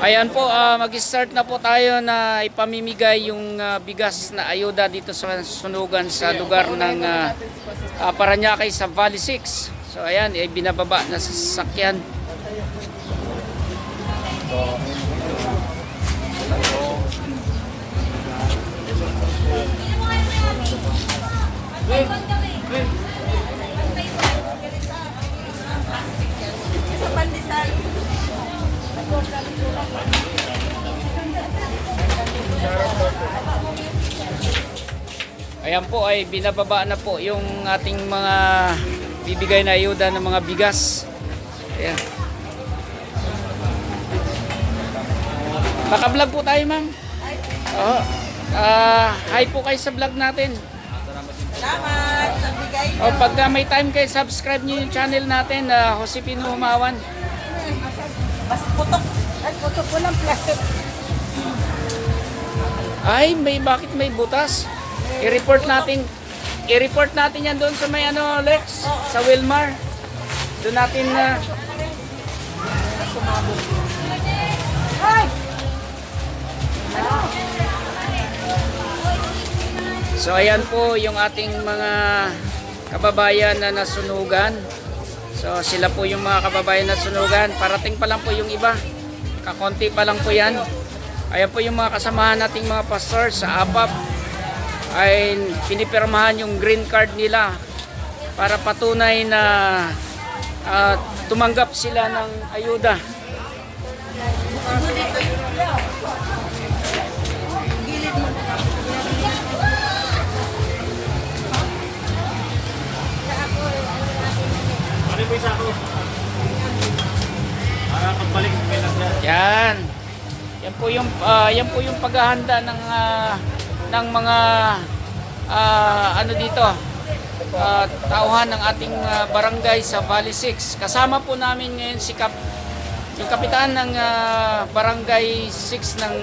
Ayan po, ah, mag-start na po tayo na ipamimigay yung ah, bigas na ayuda dito sa sunugan sa lugar ng uh, Paranaque sa Valley 6. So ayan, ay binababa na sa sasakyan. Sa Ayan po ay binababa na po yung ating mga bibigay na ayuda ng mga bigas. Ayan. Naka-vlog po tayo, ma'am. Oo. Ah, hi po kayo sa vlog natin. Salamat sa bigay O pagka may time kayo, subscribe niyo yung channel natin, na Josepino Humawan. Mas putok. Ay, putok ko ng plastic. Ay, may bakit may butas? I-report natin. I-report natin yan doon sa may ano, Lex, sa Wilmar. Doon natin na Ay! So ayan po yung ating mga kababayan na nasunugan. So sila po yung mga kababayan na sunugan. Parating pa lang po yung iba. Kakonti pa lang po yan. Ayan po yung mga kasamahan nating mga pastor sa APAP ay pinipirmahan yung green card nila para patunay na ah, tumanggap sila ng ayuda. Ano po isa ko? Para pagbalik may nagla. Yan. Yan po yung ah, yan po yung paghahanda ng ah, ng mga ah, ano dito. ah, tauhan ng ating ah, barangay sa Valley 6. Kasama po namin ngayon si Kap yung kapitan ng ah, barangay 6 ng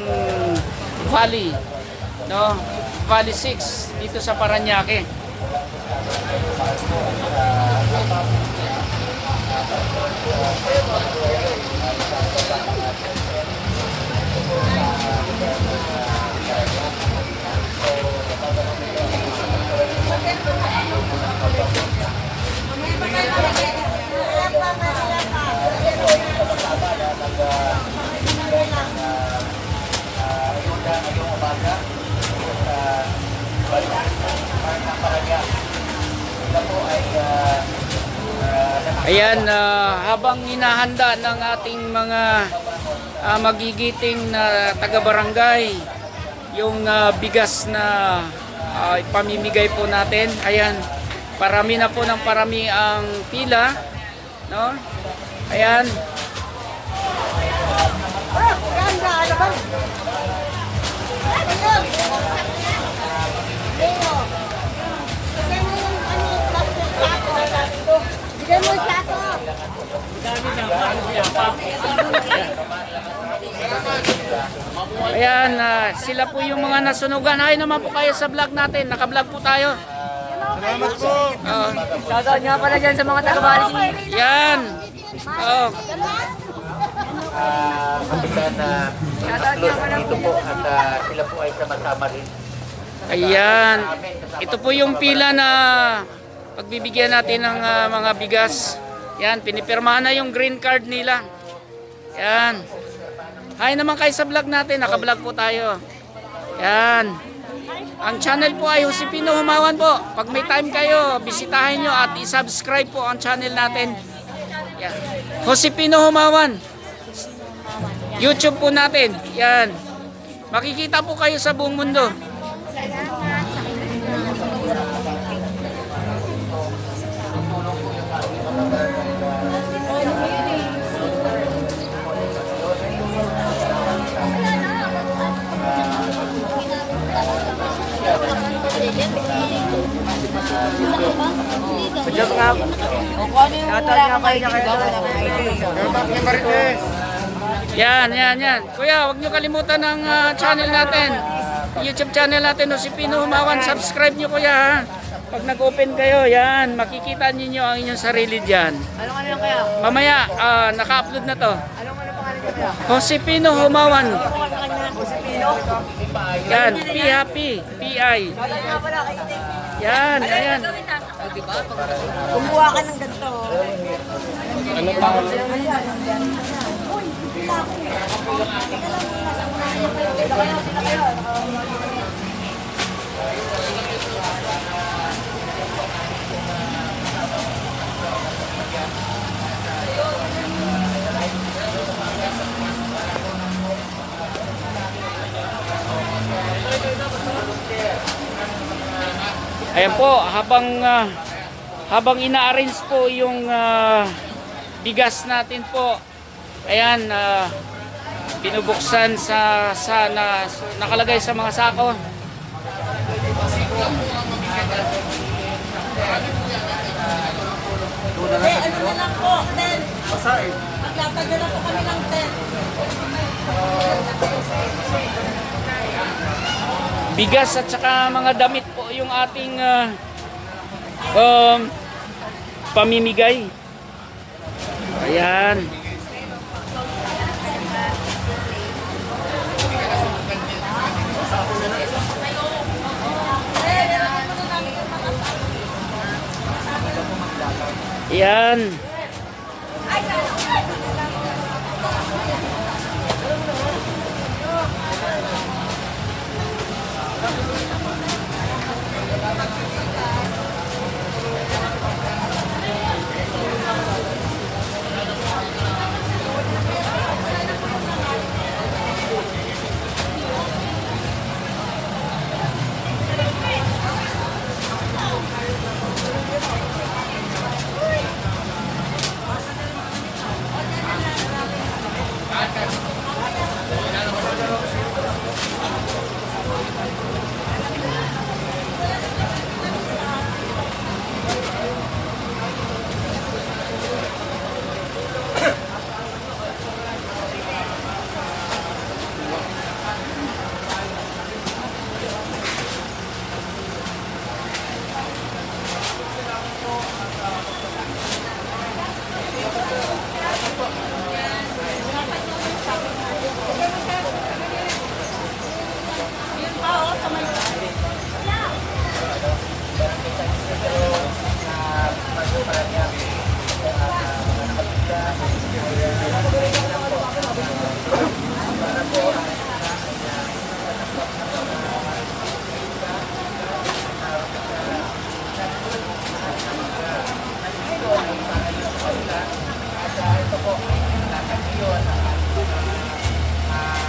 Valley. No? Valley 6 dito sa Paranaque. Thank you. Ayan, ah, habang hinahanda ng ating mga ah, magigiting na taga-barangay yung ah, bigas na ah, ipamimigay po natin. Ayan, parami na po ng parami ang pila. No? Ayan, Ah, ganda. Ano? Sila po yung mga nasunugan. Ay naman po kayo sa vlog natin. Naka-vlog po tayo. Salamat po. Oo. Shoutout nga pala dyan sa mga taga-bali. yan. Oh, uh, na tatlo dito po at ah, sila po ay sama-sama rin. Ayan. Ito po yung pila na pagbibigyan natin ng ah, mga bigas. Yan, pinipirmahan na yung green card nila. Yan. Hi naman kayo sa vlog natin. Naka-vlog po tayo. Yan. Ang channel po ay Josepino Humawan po. Pag may time kayo, bisitahin nyo at i-subscribe po ang channel natin. Yan. Josepino Humawan. YouTube po natin. Yan. Makikita po kayo sa buong mundo. Shoutout nga pala dyan kayo. Marites. Yan, yan, yan. Kuya, huwag nyo kalimutan ang ah, channel natin. YouTube channel natin, no, si Pino Humawan. Subscribe nyo kuya ha. Pag nag-open kayo, yan, makikita ninyo ang inyong sarili dyan. Anong ano lang kaya? Mamaya, ah, naka-upload na to. Anong ano pangalan Josepino Humawan. Yan, P Happy, PI. Yan, ayan. Kumuha ka ng ganito. Ayan po, habang ah, habang ina-arrange po yung ah, bigas natin po. Ayan, ah, binubuksan sa sa na, nakalagay sa mga sako. Ano na lang po, 10. Maglatag na po kami ng 10. bigas at saka mga damit po yung ating ah, um, pamimigay. Ayan. Ayan.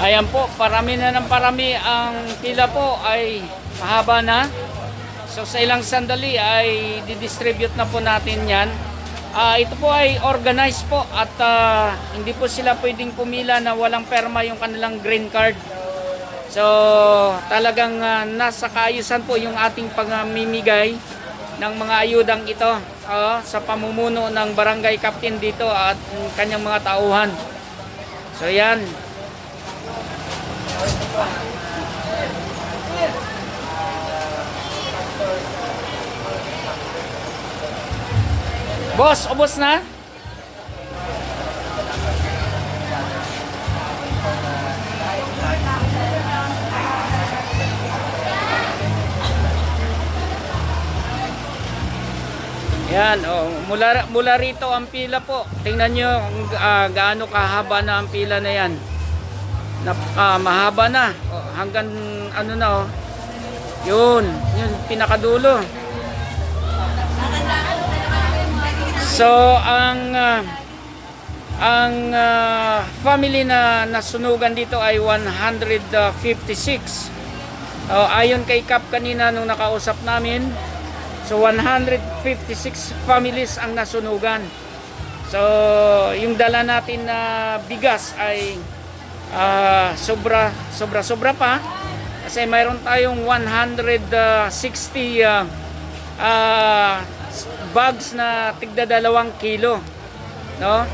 Ayan po, parami na ng parami ang pila po ay mahaba na. So sa ilang sandali ay didistribute na po natin yan. Ah, ito po ay organized po at ah, hindi po sila pwedeng pumila na walang perma yung kanilang green card. So talagang ah, nasa kaayusan po yung ating pagmimigay ng mga ayudang ito ah, sa pamumuno ng barangay captain dito at kanyang mga tauhan. So yan, Boss, ubos na? Yan, oh, mula, mula rito ang pila po. Tingnan nyo kung ah, gaano kahaba na ang pila na yan. Nap- ah, mahaba na. Hanggang ano na oh. Yun, yun pinakadulo. So ang ah, ang ah, family na nasunugan dito ay 156. Oh, ayon kay Kap kanina nung nakausap namin, so 156 families ang nasunugan. So yung dala natin na bigas ay ah, sobra sobra sobra pa. Kasi mayroon tayong 160 ah, ah, bags na tigda dalawang kilo no?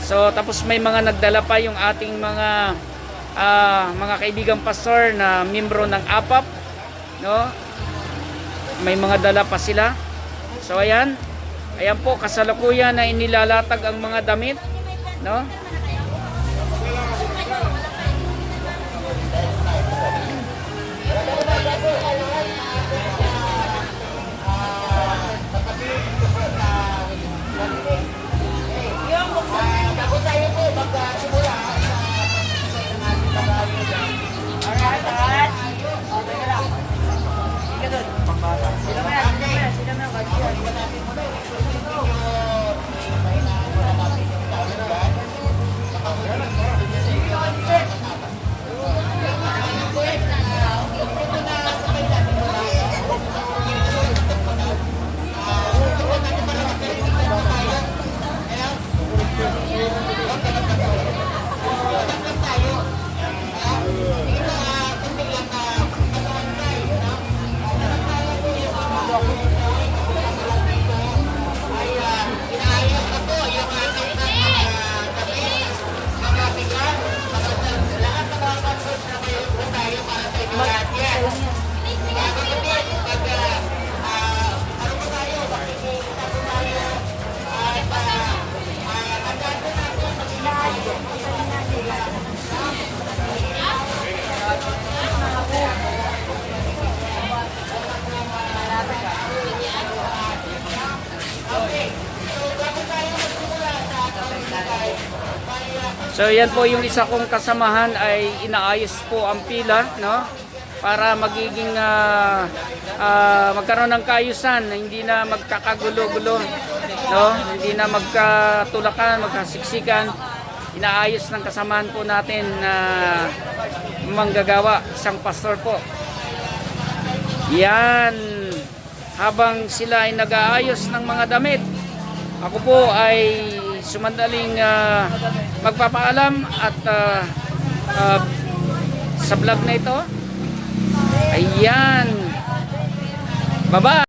So tapos may mga nagdala pa yung ating mga ah, mga kaibigang pastor na membro ng APAP no? May mga dala pa sila. So ayan. Ayan po kasalukuyan na inilalatag ang mga damit no So yan po yung isa kong kasamahan ay inaayos po ang pila, no? Para magiging ah, ah, magkaroon ng kaayusan, hindi na magkakagulo-gulo, no? Hindi na magkatulakan, magkasiksikan. Inaayos ng kasamahan po natin na manggagawa, isang pastor po. Yan. Habang sila ay nag-aayos ng mga damit, ako po ay sumandaling ah, magpapaalam at ah, ah, sa vlog na ito. Ayan. Baba.